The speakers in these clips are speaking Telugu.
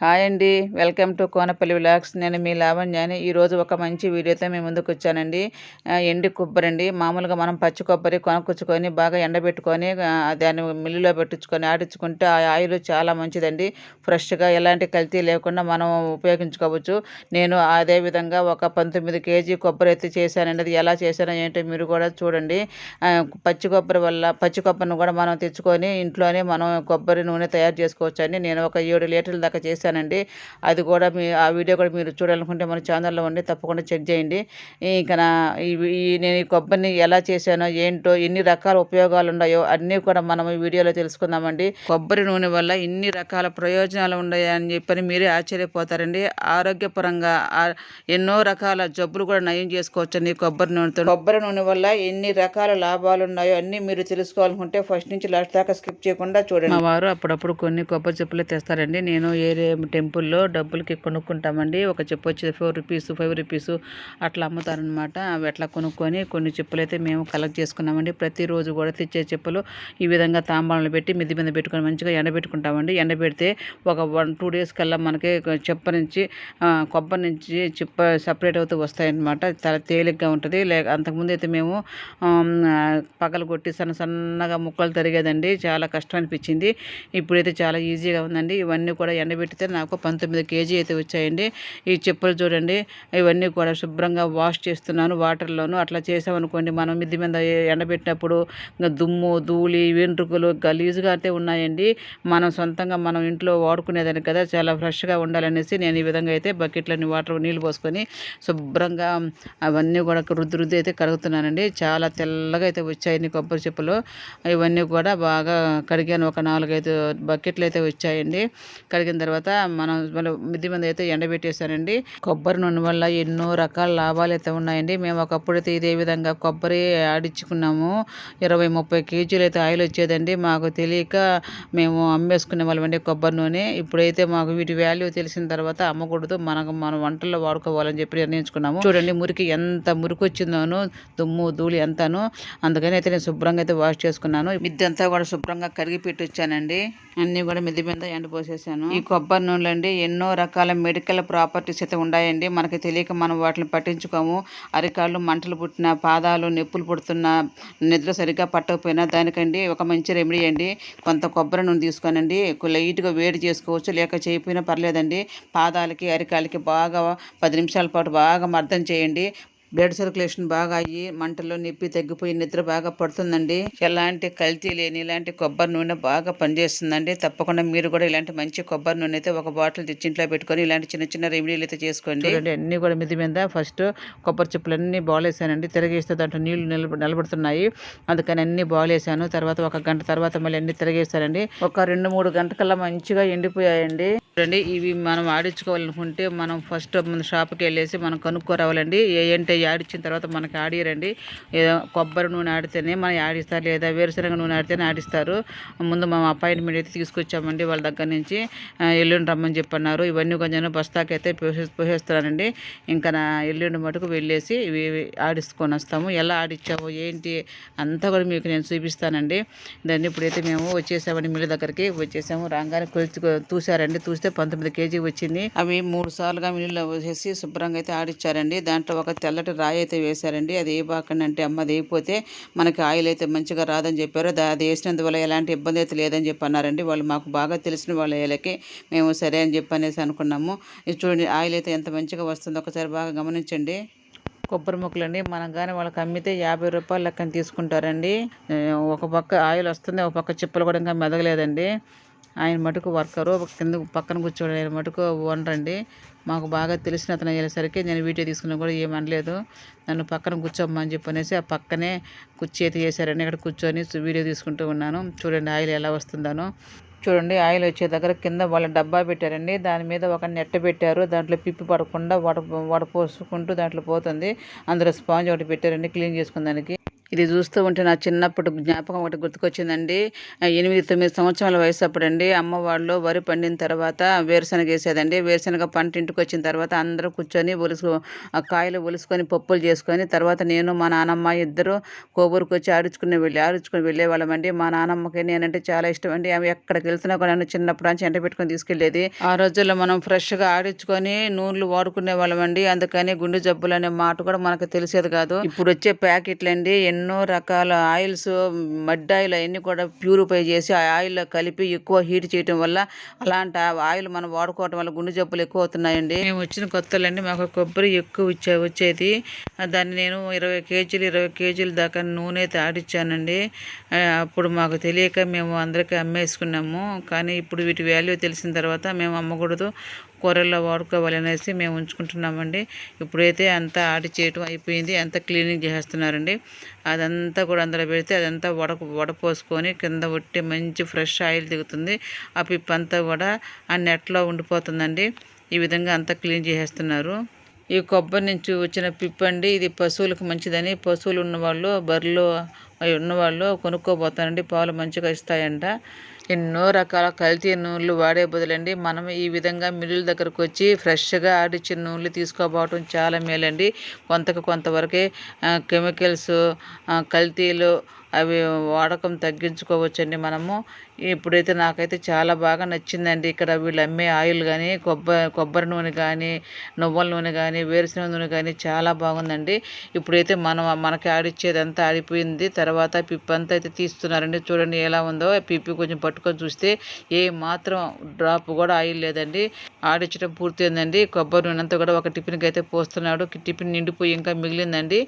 హాయ్ అండి. Welcome to Konapalli vlogs. నేను మీ లావణ్యాని. ఈరోజు ఒక మంచి వీడియోతో మీ ముందుకు వచ్చానండి. ఎండి కొబ్బరి అండి. మామూలుగా మనం పచ్చి కొబ్బరి కొనుక్కొచ్చుకొని బాగా ఎండబెట్టుకొని దాన్ని మిల్లులో పెట్టించుకొని ఆడించుకుంటే ఆ ఆయిల్ చాలా మంచిదండి. ఫ్రెష్గా ఎలాంటి కల్తీ లేకుండా మనం ఉపయోగించుకోవచ్చు. నేను అదే విధంగా ఒక పంతొమ్మిది కేజీ కొబ్బరి అయితే చేశానండి. అది ఎలా చేశానో ఏంటో మీరు కూడా చూడండి. పచ్చి కొబ్బరి వల్ల పచ్చి కొబ్బరిని కూడా మనం తెచ్చుకొని ఇంట్లోనే మనం కొబ్బరి నూనె తయారు చేసుకోవచ్చండి. నేను ఒక ఏడు లీటర్ల దాకా చేశానండి. అది కూడా మీ ఆ వీడియో కూడా మీరు చూడాలనుకుంటే మన ఛానల్లో ఉండి తప్పకుండా చెక్ చేయండి. ఇంకా నా ఈ నేను ఈ కొబ్బరిని ఎలా చేశానో ఏంటో ఎన్ని రకాల ఉపయోగాలు ఉన్నాయో అన్నీ కూడా మనం ఈ వీడియోలో తెలుసుకుందామండి. కొబ్బరి నూనె వల్ల ఇన్ని రకాల ప్రయోజనాలు ఉన్నాయని చెప్పని మీరే ఆశ్చర్యపోతారండి. ఆరోగ్యపరంగా ఎన్నో రకాల జబ్బులు కూడా నయం చేసుకోవచ్చండి కొబ్బరి నూనెతో. కొబ్బరి నూనె వల్ల ఎన్ని రకాల లాభాలు ఉన్నాయో అన్నీ మీరు తెలుసుకోవాలనుకుంటే ఫస్ట్ నుంచి లాస్ట్ దాకా స్కిప్ చేయకుండా చూడండి. మా వారు అప్పుడప్పుడు కొన్ని కొబ్బరి చెప్పులు తెస్తారండి. నేను ఏరే టెంపుల్లో డబ్బులకి కొనుక్కుంటామండి. ఒక చెప్పు వచ్చి ఫోర్ రూపీస్ ఫైవ్ రూపీస్ అట్లా అమ్ముతారనమాట అవి అట్లా కొనుక్కొని కొన్ని చెప్పులు అయితే మేము కలెక్ట్ చేసుకున్నామండి. ప్రతిరోజు కూడా తెచ్చే చెప్పులు ఈ విధంగా తాంబాలను పెట్టి మిద్ది మీద పెట్టుకొని మంచిగా ఎండబెట్టుకుంటామండి. ఎండబెడితే ఒక వన్ టూ డేస్ కల్లా మనకి చెప్ప నుంచి కొబ్బరి నుంచి చిప్ప సపరేట్ అవుతూ వస్తాయన్నమాట. చాలా తేలిగ్గా ఉంటుంది. లేక అంతకుముందు అయితే మేము పగలు కొట్టి సన్న సన్నగా ముక్కలు తరిగేదండి. చాలా కష్టం అనిపించింది. ఇప్పుడైతే చాలా ఈజీగా ఉందండి. ఇవన్నీ కూడా ఎండబెట్టితే నాకు పంతొమ్మిది కేజీ అయితే వచ్చాయండి. ఈ చెప్పులు చూడండి ఇవన్నీ కూడా శుభ్రంగా వాష్ చేస్తున్నాను వాటర్లోను అట్లా చేసామనుకోండి మనం మిద్ది మీద ఎండబెట్టినప్పుడు దుమ్ము ధూళి వెంట్రుకలు గలీజుగా అయితే ఉన్నాయండి. మనం సొంతంగా మనం ఇంట్లో వాడుకునేదానికి కదా చాలా ఫ్రెష్గా ఉండాలనేసి నేను ఈ విధంగా అయితే బకెట్లని వాటర్ నీళ్ళు పోసుకొని శుభ్రంగా అవన్నీ కూడా రుద్ది రుద్ది అయితే కడుగుతున్నానండి. చాలా తెల్లగా అయితే వచ్చాయండి కొబ్బరి చెప్పులు. ఇవన్నీ కూడా బాగా కడిగాను ఒక నాలుగైదు బకెట్లు అయితే వచ్చాయండి. కడిగిన తర్వాత మనం మన మిద్ది మీద అయితే ఎండబెట్టేశానండి కొబ్బరి నూనె వల్ల ఎన్నో రకాల లాభాలు అయితే ఉన్నాయండి. మేము ఒకప్పుడు అయితే ఇదే విధంగా కొబ్బరి ఆడించుకున్నాము. ఇరవై ముప్పై కేజీలు అయితే ఆయిల్ వచ్చేదండి. మాకు తెలియక మేము అమ్మేసుకునే వాళ్ళమండి కొబ్బరి నూనె. ఇప్పుడైతే మాకు వీటి వాల్యూ తెలిసిన తర్వాత అమ్మకూడదు. మనకు మన వంటల్లో వాడుకోవాలని చెప్పి నిర్ణయించుకున్నాము. చూడండి మురికి ఎంత మురికి వచ్చిందోనో దుమ్ము ధూళి ఎంతను అందుకని అయితే నేను శుభ్రంగా అయితే వాష్ చేసుకున్నాను. మిద్ది అంతా కూడా శుభ్రంగా కడిగి పెట్టి వచ్చానండి అన్నీ కూడా మిద్ది మీద ఎండపోసేసాను ఈ కొబ్బరి నూనెలు అండి ఎన్నో రకాల మెడికల్ ప్రాపర్టీస్ అయితే ఉన్నాయండి మనకి తెలియక మనం వాటిని పట్టించుకోము. అరికాళ్ళు మంటలు పుట్టిన పాదాలు నొప్పులు పుడుతున్న నిద్ర సరిగ్గా పట్టకపోయినా దానికండి ఒక మంచి రెమెడీ అండి. కొంత కొబ్బరి నూనె తీసుకోనండి. లైట్గా వేడి చేసుకోవచ్చు. లేక చేయకపోయినా పర్లేదండి. పాదాలకి అరికాళ్ళకి బాగా పది నిమిషాల పాటు బాగా మర్దం చేయండి. బ్లడ్ సర్క్యులేషన్ బాగా అయ్యి మంటల్లో నొప్పి తగ్గిపోయి నిద్ర బాగా పడుతుందండి. ఎలాంటి కల్తీ లేని ఇలాంటి కొబ్బరి నూనె బాగా పనిచేస్తుందండి. తప్పకుండా మీరు కూడా ఇలాంటి మంచి కొబ్బరి నూనె అయితే ఒక బాటిల్ తెచ్చి ఇంట్లో పెట్టుకొని ఇలాంటి చిన్న చిన్న రెమెడీలు అయితే చేసుకోండి. అన్నీ అన్ని కూడా మిది మీద ఫస్ట్ కొబ్బరి చెప్పులు అన్ని తిరగేస్తే దాంట్లో నీళ్ళు నిలబ నిలబడుతున్నాయి. అందుకని అన్ని బాల్ వేసాను తర్వాత ఒక గంట తర్వాత మళ్ళీ అన్ని తిరగేస్తానండి ఒక రెండు మూడు గంటకల్లా మంచిగా ఎండిపోయాయండి. చూడండి ఇవి మనం ఆడించుకోవాలనుకుంటే మనం ఫస్ట్ మన షాప్కి వెళ్ళేసి మనం కనుక్కోరావాలండి. యాడ్ ఆడిచ్చిన తర్వాత మనకి ఆడియరండి ఏదో కొబ్బరి నూనె ఆడితేనే మనం ఆడిస్తారు లేదా వేరుశనగ నూనె ఆడితేనే ఆడిస్తారు. ముందు మేము అపాయింట్మెంట్ అయితే తీసుకొచ్చామండి వాళ్ళ దగ్గర నుంచి. ఎల్లుండి రమ్మని చెప్పన్నారు. ఇవన్నీ కొంచెం బస్తాకి అయితే పోసే పోసేస్తున్నానండి ఇంకా నా ఎల్లుండి మటుకు వెళ్ళేసి ఇవి ఆడిసుకొని వస్తాము. ఎలా ఆడిచ్చాము ఏంటి అంతా కూడా మీకు నేను చూపిస్తానండి. దాన్ని ఇప్పుడైతే మేము వచ్చేసామండి మిల్లు దగ్గరికి. వచ్చేసాము. రాగానే కొలిచి చూశారండి చూస్తే పంతొమ్మిది కేజీ వచ్చింది. అవి మూడు సార్లుగా మిల్లులో వేసేసి శుభ్రంగా అయితే ఆడిచ్చారండి. దాంట్లో ఒక తెల్ల తెల్లటి రాయి అయితే వేశారండి. అది ఏ బాకండి అంటే అమ్మ అది మనకి ఆయిల్ అయితే మంచిగా రాదని చెప్పారు. దా- అది వేసినందువల్ల ఎలాంటి ఇబ్బంది అయితే లేదని చెప్పి అన్నారండి. వాళ్ళు మాకు బాగా తెలిసిన వాళ్ళ ఏళ్ళకి మేము సరే అని చెప్పి అనేసి అనుకున్నాము. ఇది చూడండి ఆయిల్ అయితే ఎంత మంచిగా వస్తుందో ఒకసారి బాగా గమనించండి. కొబ్బరి ముక్కలండి. మనం కానీ వాళ్ళకి అమ్మితే యాభై రూపాయలు లెక్కన తీసుకుంటారండి. ఒక పక్క ఆయిల్ వస్తుంది ఒక పక్క చిప్పలు కూడా ఇంకా మెదగలేదండి. ఆయన మటుకు వర్కరు కింద పక్కన కూర్చోడు ఆయన మటుకు అండి మాకు బాగా తెలిసిన అతను అయ్యేసరికి నేను వీడియో తీసుకున్నా కూడా ఏమనలేదు. నన్ను పక్కన కూర్చోమ్మని చెప్పనేసి ఆ పక్కనే కుర్చీ అయితే చేశారండి ఇక్కడ కూర్చొని వీడియో తీసుకుంటూ ఉన్నాను. చూడండి ఆయిల్ ఎలా వస్తుందనో. చూడండి ఆయిల్ వచ్చే దగ్గర కింద వాళ్ళ డబ్బా పెట్టారండి. దాని మీద ఒక నెట్ పెట్టారు. దాంట్లో పిప్పి పడకుండా వడ వడపోసుకుంటూ దాంట్లో పోతుంది. అందులో స్పాంజ్ ఒకటి పెట్టారండి క్లీన్ చేసుకునేదానికి ఇది చూస్తూ ఉంటే నా చిన్నప్పుడు జ్ఞాపకం ఒకటి గుర్తుకొచ్చిందండి. ఎనిమిది తొమ్మిది సంవత్సరాల వయసు అప్పుడండి. అమ్మ వాళ్ళు వరి పండిన తర్వాత వేరుశనగ వేసేదండి. వేరుశనగ పంట ఇంటికి వచ్చిన తర్వాత అందరూ కూర్చొని ఒలుసు కాయలు ఒలుసుకొని పప్పులు చేసుకొని తర్వాత నేను మా నానమ్మ ఇద్దరు కోబూరుకు వచ్చి ఆడించుకుని వెళ్ళి ఆడించుకుని వెళ్ళేవాళ్ళమండి మా నానమ్మకి నేనంటే చాలా ఇష్టం అండి. ఆమె ఎక్కడికి వెళ్తున్నా కూడా నన్ను చిన్నప్పుడు నుంచి ఎంట పెట్టుకొని తీసుకెళ్ళేది. ఆ రోజుల్లో మనం ఫ్రెష్గా ఆడించుకొని నూనెలు వాడుకునే వాళ్ళమండి అందుకని గుండె జబ్బులు అనే మాట కూడా మనకు తెలిసేది కాదు. ఇప్పుడు వచ్చే ప్యాకెట్లు అండి ఎన్నో రకాల ఆయిల్స్ మడ్ ఆయిల్ అవన్నీ కూడా ప్యూరిఫై చేసి ఆ ఆయిల్లో కలిపి ఎక్కువ హీట్ చేయటం వల్ల అలాంటి ఆ ఆయిల్ మనం వాడుకోవటం వల్ల గుండె జబ్బులు ఎక్కువ అవుతున్నాయండి. మేము వచ్చిన కొత్తలండి మాకు కొబ్బరి ఎక్కువ ఇచ్చే వచ్చేది. దాన్ని నేను ఇరవై కేజీలు ఇరవై కేజీల దాకా నూనె అయితే ఆడిచ్చానండి. అప్పుడు మాకు తెలియక మేము అందరికీ అమ్మేసుకున్నాము. కానీ ఇప్పుడు వీటి వాల్యూ తెలిసిన తర్వాత మేము అమ్మకూడదు. కూరల్లో వాడుకోవాలనేసి మేము ఉంచుకుంటున్నామండి. ఇప్పుడైతే అంతా ఆడి చేయటం అయిపోయింది. అంతా క్లీనింగ్ చేసేస్తున్నారండి అదంతా కూడా అందులో పెడితే అదంతా వడ వడపోసుకొని కింద ఒట్టి మంచి ఫ్రెష్ ఆయిల్ దిగుతుంది. ఆ పిప్ అంతా కూడా ఆ నెట్లో ఉండిపోతుందండి. ఈ విధంగా అంతా క్లీన్ చేసేస్తున్నారు. ఈ కొబ్బరి నుంచి వచ్చిన పిప్ అండి ఇది పశువులకు మంచిదని. పశువులు ఉన్నవాళ్ళు బర్రెలు ఉన్నవాళ్ళు కొనుక్కోబోతారండి. పాలు మంచిగా ఇస్తాయంట. ఎన్నో రకాల కల్తీ నూనెలు వాడే బదులండి మనం ఈ విధంగా మిల్లుల దగ్గరకు వచ్చి ఫ్రెష్గా ఆడిచ్చిన నూనెలు తీసుకోపోవటం చాలా మేలండి. కొంతకు కొంతవరకే కెమికల్స్ కల్తీలు అవి వాడకం తగ్గించుకోవచ్చండి మనము. ఇప్పుడైతే నాకైతే చాలా బాగా నచ్చిందండి. ఇక్కడ వీళ్ళు అమ్మే ఆయిల్ కానీ కొబ్బరి కొబ్బరి నూనె కానీ నువ్వుల నూనె కానీ వేరుశనగ నూనె కానీ చాలా బాగుందండి. ఇప్పుడైతే మనం మనకి ఆడిచ్చేదంతా ఆడిపోయింది. తర్వాత పిప్పి అంతా అయితే తీస్తున్నారండి. చూడండి ఎలా ఉందో. పిప్పి కొంచెం పట్టుకొని చూస్తే ఏ మాత్రం డ్రాప్ కూడా ఆయిల్ లేదండి. ఆడించడం పూర్తయిందండి. కొబ్బరి నూనె అంతా కూడా ఒక టిఫిన్కి అయితే పోస్తున్నాడు టిఫిన్ నిండిపోయి ఇంకా మిగిలిందండి.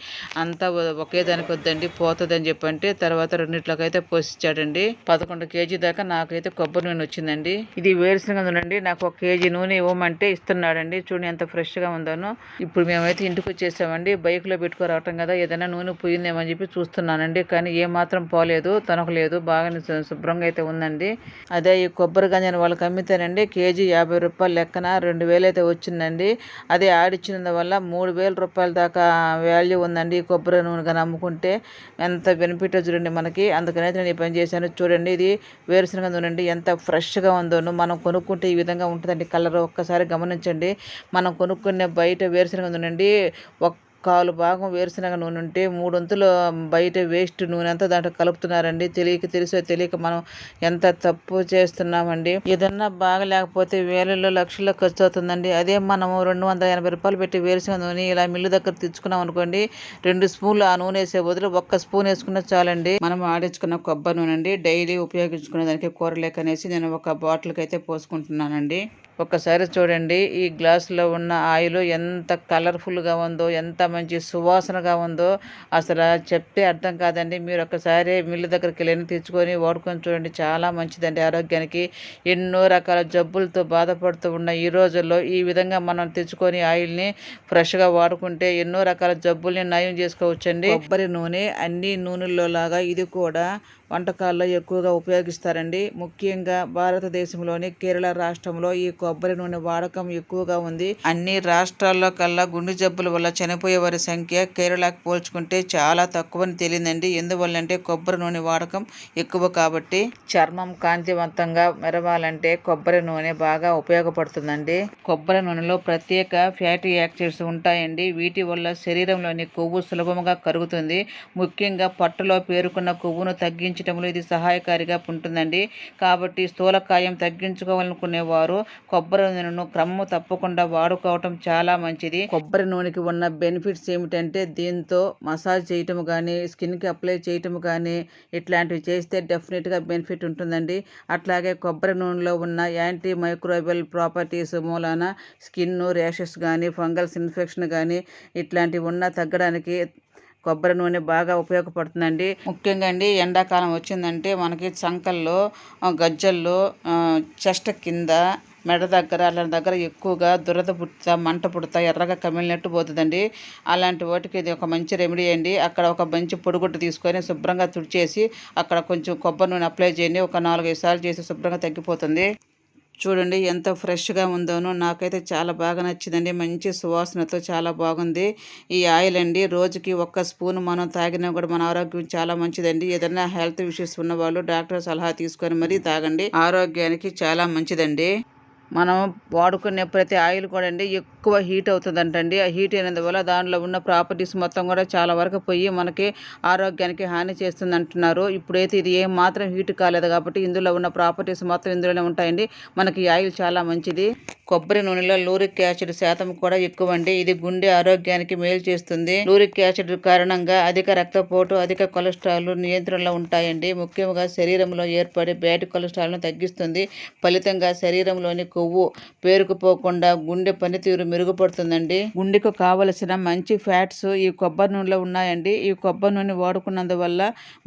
అంతా ఒకే దానికి వద్దండి పోతుందని చెప్పంటే తర్వాత రెండిట్లోకి అయితే పోసిచ్చాడండి. పదకొండు కేజీ దాకా నాకైతే కొబ్బరి నూనె వచ్చిందండి. ఇది వేరుశనగ నూనె నాకు ఒక కేజీ నూనె ఇవ్వమంటే ఇస్తున్నాడండి. చూడండి ఎంత ఫ్రెష్గా ఉందోనో. ఇప్పుడు మేమైతే ఇంటికి వచ్చేసామండి బైక్లో పెట్టుకొని రావటం కదా ఏదైనా నూనె పోయిందేమో అని చెప్పి చూస్తున్నానండి. కానీ ఏ మాత్రం పోలేదు తనకలేదు బాగానే శుభ్రంగా అయితే ఉందండి. అదే ఈ కొబ్బరి గంజని వాళ్ళకి అమ్మితేనండి కేజీ యాభై రూపాయల లెక్కన రెండు వేలు అయితే వచ్చిందండి. అదే ఆడిచ్చిన వల్ల మూడు వేల రూపాయల దాకా వాల్యూ ఉందండి కొబ్బరి నూనె నమ్ముకుంటే అమ్ముకుంటే. ఎంత బెనిఫిట్ చూడండి మనకి. అందుకనైతే నేను ఈ పని చేశాను. చూడండి ఇది వేరుశనగ నూనె అండి. ఎంత ఫ్రెష్గా ఉందోను మనం కొనుక్కుంటే ఈ విధంగా ఉంటుందండి. కలర్ ఒక్కసారి గమనించండి. మనం కొనుక్కునే బయట వేరుశనగ నూనె అండి ఒక్క కాలు భాగం వేరుశనగ నూనె ఉంటే మూడొంతులు బయట వేస్ట్ నూనె అంతా దాంట్లో కలుపుతున్నారండి. తెలియక తెలిసో తెలియక మనం ఎంత తప్పు చేస్తున్నామండి. ఏదన్నా బాగా లేకపోతే వేలలో లక్షల్లో ఖర్చు అవుతుందండి. అదే మనము రెండు వందల ఎనభై రూపాయలు పెట్టి వేరుశనగ నూనె ఇలా మిల్లు దగ్గర తెచ్చుకున్నాం అనుకోండి రెండు స్పూన్లు ఆ నూనె వేసే బదులు ఒక్క స్పూన్ వేసుకున్న చాలండి. మనం ఆడించుకున్న కొబ్బరి నూనె అండి. డైలీ ఉపయోగించుకునే దానికి కూరలేక అనేసి నేను ఒక బాటిల్కి అయితే పోసుకుంటున్నానండి. ఒక్కసారి చూడండి ఈ గ్లాసులో ఉన్న ఆయిల్ ఎంత కలర్ఫుల్గా ఉందో ఎంత మంచి సువాసనగా ఉందో. అసలు చెప్తే అర్థం కాదండి. మీరు ఒక్కసారి మిల్లు దగ్గరికి వెళ్ళి తెచ్చుకొని వాడుకొని చూడండి. చాలా మంచిదండి ఆరోగ్యానికి. ఎన్నో రకాల జబ్బులతో బాధపడుతూ ఉన్న ఈ రోజుల్లో ఈ విధంగా మనం తెచ్చుకొని ఆయిల్ని ఫ్రెష్గా వాడుకుంటే ఎన్నో రకాల జబ్బుల్ని నయం చేసుకోవచ్చండి. కొబ్బరి నూనె అన్ని నూనెల్లో లాగా ఇది కూడా వంటకాల్లో ఎక్కువగా ఉపయోగిస్తారండి. ముఖ్యంగా భారతదేశంలోని కేరళ రాష్ట్రంలో ఈ కొబ్బరి నూనె వాడకం ఎక్కువగా ఉంది. అన్ని రాష్ట్రాల్లో కల్లా గుండె జబ్బుల వల్ల చనిపోయే వారి సంఖ్య కేరళకు పోల్చుకుంటే చాలా తక్కువని ఎందువల్ల ఎందువల్లంటే కొబ్బరి నూనె వాడకం ఎక్కువ కాబట్టి చర్మం కాంతివంతంగా మెరవాలంటే కొబ్బరి నూనె బాగా ఉపయోగపడుతుందండి. కొబ్బరి నూనెలో ప్రత్యేక ఫ్యాటీ యాక్సిడ్స్ ఉంటాయండి. వీటి వల్ల శరీరంలోని కొవ్వు సులభంగా కరుగుతుంది. ముఖ్యంగా పట్టులో పేరుకున్న కొవ్వును తగ్గించడంలో ఇది సహాయకారిగా ఉంటుందండి. కాబట్టి స్థూలకాయం తగ్గించుకోవాలనుకునే వారు కొబ్బరి నూనెను క్రమము తప్పకుండా వాడుకోవటం చాలా మంచిది. కొబ్బరి నూనెకి ఉన్న బెనిఫిట్స్ ఏమిటంటే దీంతో మసాజ్ చేయటం కానీ స్కిన్కి అప్లై చేయటం కానీ ఇట్లాంటివి చేస్తే డెఫినెట్గా బెనిఫిట్ ఉంటుందండి. అట్లాగే కొబ్బరి నూనెలో ఉన్న యాంటీ మైక్రోబల్ ప్రాపర్టీస్ మూలాన స్కిన్ ర్యాషెస్ కానీ ఫంగల్స్ ఇన్ఫెక్షన్ కానీ ఇట్లాంటివి ఉన్న తగ్గడానికి కొబ్బరి నూనె బాగా ఉపయోగపడుతుందండి. ముఖ్యంగా అండి ఎండాకాలం వచ్చిందంటే మనకి చంకల్లో గజ్జల్లో చెస్ట్ కింద మెడ దగ్గర అలాంటి దగ్గర ఎక్కువగా దురద పుడతా మంట పుడతా ఎర్రగా కమిలినట్టు పోతుందండి. అలాంటి వాటికి ఇది ఒక మంచి రెమెడీ అండి. అక్కడ ఒక మంచి పొడిగుడ్డు తీసుకొని శుభ్రంగా తుడిచేసి అక్కడ కొంచెం కొబ్బరి నూనె అప్లై చేయండి. ఒక నాలుగైదు సార్లు చేసి శుభ్రంగా తగ్గిపోతుంది. చూడండి ఎంత ఫ్రెష్గా ఉందోనో. నాకైతే చాలా బాగా నచ్చిందండి. మంచి సువాసనతో చాలా బాగుంది. ఈ ఆయిల్ అండి రోజుకి ఒక్క స్పూన్ మనం తాగినా కూడా మన ఆరోగ్యం చాలా మంచిదండి. ఏదైనా హెల్త్ ఇష్యూస్ ఉన్న వాళ్ళు డాక్టర్ సలహా తీసుకొని మరీ తాగండి. ఆరోగ్యానికి చాలా మంచిదండి. మనం వాడుకునే ప్రతి ఆయిల్ కూడా అండి ఎక్కువ హీట్ అవుతుందంటండి. ఆ హీట్ అయినందువల్ల దానిలో ఉన్న ప్రాపర్టీస్ మొత్తం కూడా చాలా వరకు పోయి మనకి ఆరోగ్యానికి హాని చేస్తుంది అంటున్నారు ఇప్పుడైతే ఇది ఏం మాత్రం హీట్ కాలేదు కాబట్టి ఇందులో ఉన్న ప్రాపర్టీస్ మొత్తం ఇందులోనే ఉంటాయండి. మనకి ఈ ఆయిల్ చాలా మంచిది. కొబ్బరి నూనెలో లూరిక్ యాసిడ్ శాతం కూడా ఎక్కువ అండి ఇది గుండె ఆరోగ్యానికి మేలు చేస్తుంది. లూరిక్ యాసిడ్ కారణంగా అధిక రక్తపోటు అధిక కొలెస్ట్రాల్ నియంత్రణలో ఉంటాయండి. ముఖ్యంగా శరీరంలో ఏర్పడే బ్యాడ్ కొలెస్ట్రాల్ను తగ్గిస్తుంది. ఫలితంగా శరీరంలోని కొవ్వు పేరుకుపోకుండా గుండె పనితీరు మెరుగుపడుతుందండి. గుండెకు కావలసిన మంచి ఫ్యాట్స్ ఈ కొబ్బరి నూనెలో ఉన్నాయండి. ఈ కొబ్బరి నూనె వాడుకున్నందువల్ల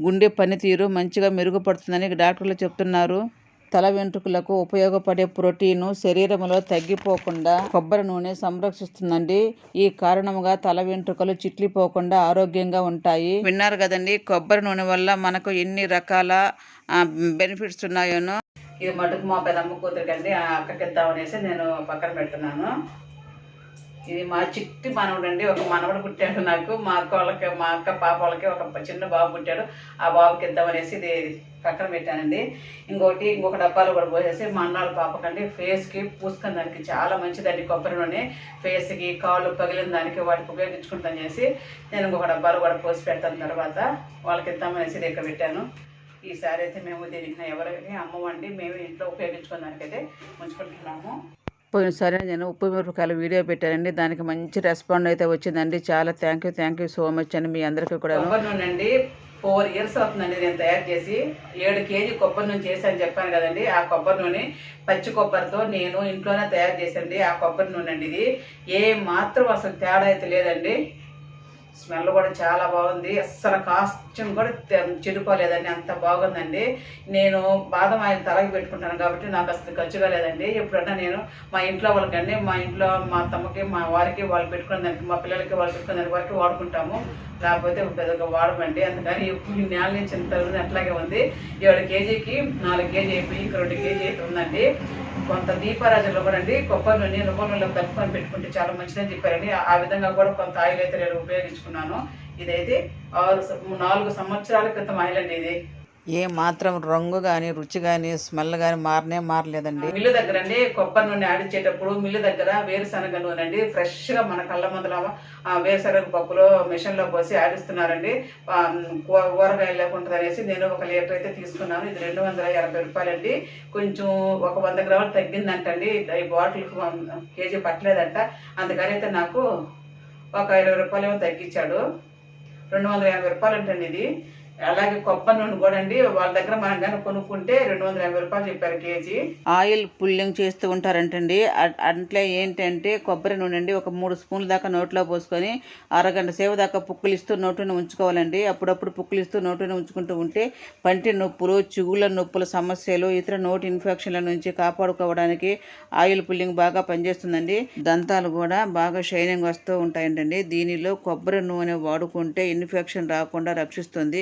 గుండె పనితీరు మంచిగా మెరుగుపడుతుందని డాక్టర్లు చెప్తున్నారు. తల వెంట్రుకలకు ఉపయోగపడే ప్రోటీను శరీరంలో తగ్గిపోకుండా కొబ్బరి నూనె సంరక్షిస్తుందండి. ఈ కారణముగా తల వెంట్రుకలు చిట్లిపోకుండా ఆరోగ్యంగా ఉంటాయి. విన్నారు కదండి కొబ్బరి నూనె వల్ల మనకు ఎన్ని రకాల బెనిఫిట్స్ ఉన్నాయోనో. ఇది మటుకు మా పెదమ్మ కూతురికండి అక్కకిద్దాం అనేసి నేను పక్కన పెడుతున్నాను. ఇది మా చిట్టి మనవడు అండి ఒక మనవడు పుట్టాడు నాకు. మా అక్క వాళ్ళకి మా అక్క పాప వాళ్ళకి ఒక చిన్న బాబు పుట్టాడు. ఆ బాబుకి ఇద్దామనేసి ఇది పక్కన పెట్టానండి. ఇంకోటి ఇంకొక డబ్బాలు కూడా పోసేసి మా అన్నాళ్ళ పాపకండి ఫేస్కి పూసుకుని దానికి చాలా మంచిదండి కొబ్బరి నూనె ఫేస్కి కాళ్ళు పగిలిన దానికి వాటికి ఉపయోగించుకుంటాను చేసి నేను ఇంకొక డబ్బాలు కూడా పోసి పెడతాను తర్వాత. వాళ్ళకి ఇద్దామనేసి ఇది ఇక్కడ పెట్టాను. ఈసారి అయితే మేము దీనికి ఎవరికి అమ్మవండి మేము ఇంట్లో ఉపయోగించుకోవడానికి ఉంచుకుంటున్నాము పోయినసారి నేను ఉప్పు మిరపకాయల వీడియో పెట్టానండి. దానికి మంచి రెస్పాండ్ అయితే వచ్చిందండి. చాలా thank you thank you so much అండి మీ అందరికీ కూడా నూనె అండి. ఫోర్ ఇయర్స్ అవుతుందండి నేను తయారు చేసి. ఏడు కేజీ కొబ్బరి నూనె చేశాను చెప్పాను కదండి. ఆ కొబ్బరి నూనె పచ్చి కొబ్బరితో నేను ఇంట్లోనే తయారు చేసండి ఆ కొబ్బరి నూనె అండి ఇది. ఏ మాత్రం అసలు తేడా అయితే లేదండి. స్మెల్ కూడా చాలా బాగుంది. అస్సలు కాస్ట్యూమ్ కూడా చెడిపోలేదండి. అంత బాగుందండి. నేను బాదం ఆయిల్ తలకి పెట్టుకుంటాను కాబట్టి నాకు అసలు ఖర్చు లేదండి ఎప్పుడన్నా నేను మా ఇంట్లో వాళ్ళకండి మా ఇంట్లో మా తమ్మకి మా వారికి వాళ్ళు పెట్టుకున్న దానికి మా పిల్లలకి వాళ్ళు పెట్టుకున్న దానికి వారికి వాడుకుంటాము. లేకపోతే పెద్దగా వాడమండి అందుకని ఎప్పుడు నేల నుంచి ఇంత అట్లాగే ఉంది. ఏడు కేజీకి నాలుగు కేజీ అయిపోయి ఇంక రెండు కేజీ అయితే ఉందండి. కొంత దీపరాజులు కూడా అండి. కొబ్బరి నూనె నువ్వుల నూనెలో కలుపుకొని పెట్టుకుంటే చాలా మంచిదని చెప్పారండి. ఆ విధంగా కూడా కొంత ఆయిల్ అయితే నేను ఉపయోగించుకున్నాను. ఇదైతే ఆరు నాలుగు సంవత్సరాల క్రితం ఆయిల్ అండి ఇది. ఏ మాత్రం రంగు కానీ రుచి కానీ స్మెల్ కానీ మారనే మారలేదండి. మిల్లు దగ్గర అండి కొబ్బరి నూనె ఆడిచ్చేటప్పుడు మిల్లు దగ్గర వేరుశనగ నూనె అండి ఫ్రెష్గా మన కళ్ళ ముందల వేరుశనగ పప్పులో మిషన్లో పోసి ఆడిస్తున్నారండి కూరగాయలు లేకుండా అనేసి నేను ఒక లీటర్ అయితే తీసుకున్నాను. ఇది రెండు వందల ఎనభై రూపాయలండి. కొంచెం ఒక వంద గ్రాములు తగ్గిందంటండి. ఈ బాటిల్ కేజీ పట్టలేదంట. అందుకని అయితే నాకు ఒక ఇరవై రూపాయలు తగ్గించాడు. రెండు వందల యాభై రూపాయలు అంటండి ఇది. అలాగే కొబ్బరి నూనె కూడా అండి. వాళ్ళ దగ్గర మనం కానీ కొనుక్కుంటే రెండు వందల యాభై రూపాయలు చెప్పారు కేజీ. ఆయిల్ పుల్లింగ్ చేస్తూ ఉంటారంటండి. అట్లే ఏంటంటే కొబ్బరి నూనె అండి ఒక మూడు స్పూన్ల దాకా నోట్లో పోసుకొని అరగంట సేవ దాకా పుక్కులిస్తూ నోటుని ఉంచుకోవాలండి. అప్పుడప్పుడు పుక్కులిస్తూ నోటిని ఉంచుకుంటూ ఉంటే పంటి నొప్పులు చిగుళ్ళ నొప్పుల సమస్యలు ఇతర నోటి ఇన్ఫెక్షన్ల నుంచి కాపాడుకోవడానికి ఆయిల్ పుల్లింగ్ బాగా పనిచేస్తుందండి. దంతాలు కూడా బాగా షైనింగ్ వస్తూ ఉంటాయంటండి. దీనిలో కొబ్బరి నూనె వాడుకుంటే ఇన్ఫెక్షన్ రాకుండా రక్షిస్తుంది.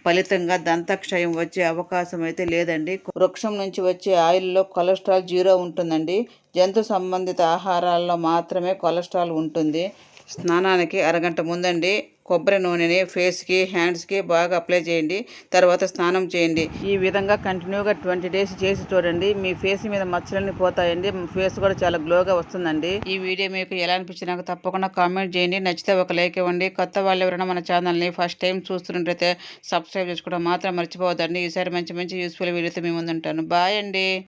ఫలితంగా దంతక్షయం వచ్చే అవకాశం అయితే లేదండి. వృక్షం నుంచి వచ్చే ఆయిల్లో కొలెస్ట్రాల్ జీరో ఉంటుందండి. జంతు సంబంధిత ఆహారాల్లో మాత్రమే కొలెస్ట్రాల్ ఉంటుంది. స్నానానికి అరగంట ముందండి. కొబ్బరి నూనెని ఫేస్కి హ్యాండ్స్కి బాగా అప్లై చేయండి. తర్వాత స్నానం చేయండి. ఈ విధంగా కంటిన్యూగా ట్వంటీ డేస్ చేసి చూడండి. మీ ఫేస్ మీద మచ్చలన్నీ పోతాయండి. ఫేస్ కూడా చాలా గ్లోగా వస్తుందండి. ఈ వీడియో మీకు ఎలా అనిపించినాక తప్పకుండా కామెంట్ చేయండి. నచ్చితే ఒక లైక్ ఇవ్వండి. కొత్త వాళ్ళు ఎవరైనా మన ఛానల్ని ఫస్ట్ టైం చూస్తున్నట్లయితే సబ్స్క్రైబ్ చేసుకోవడం మాత్రం మర్చిపోవద్దండి. ఈసారి మంచి మంచి యూస్ఫుల్ వీడియోతో మేము ముందుంటాను. బాయ్ అండి.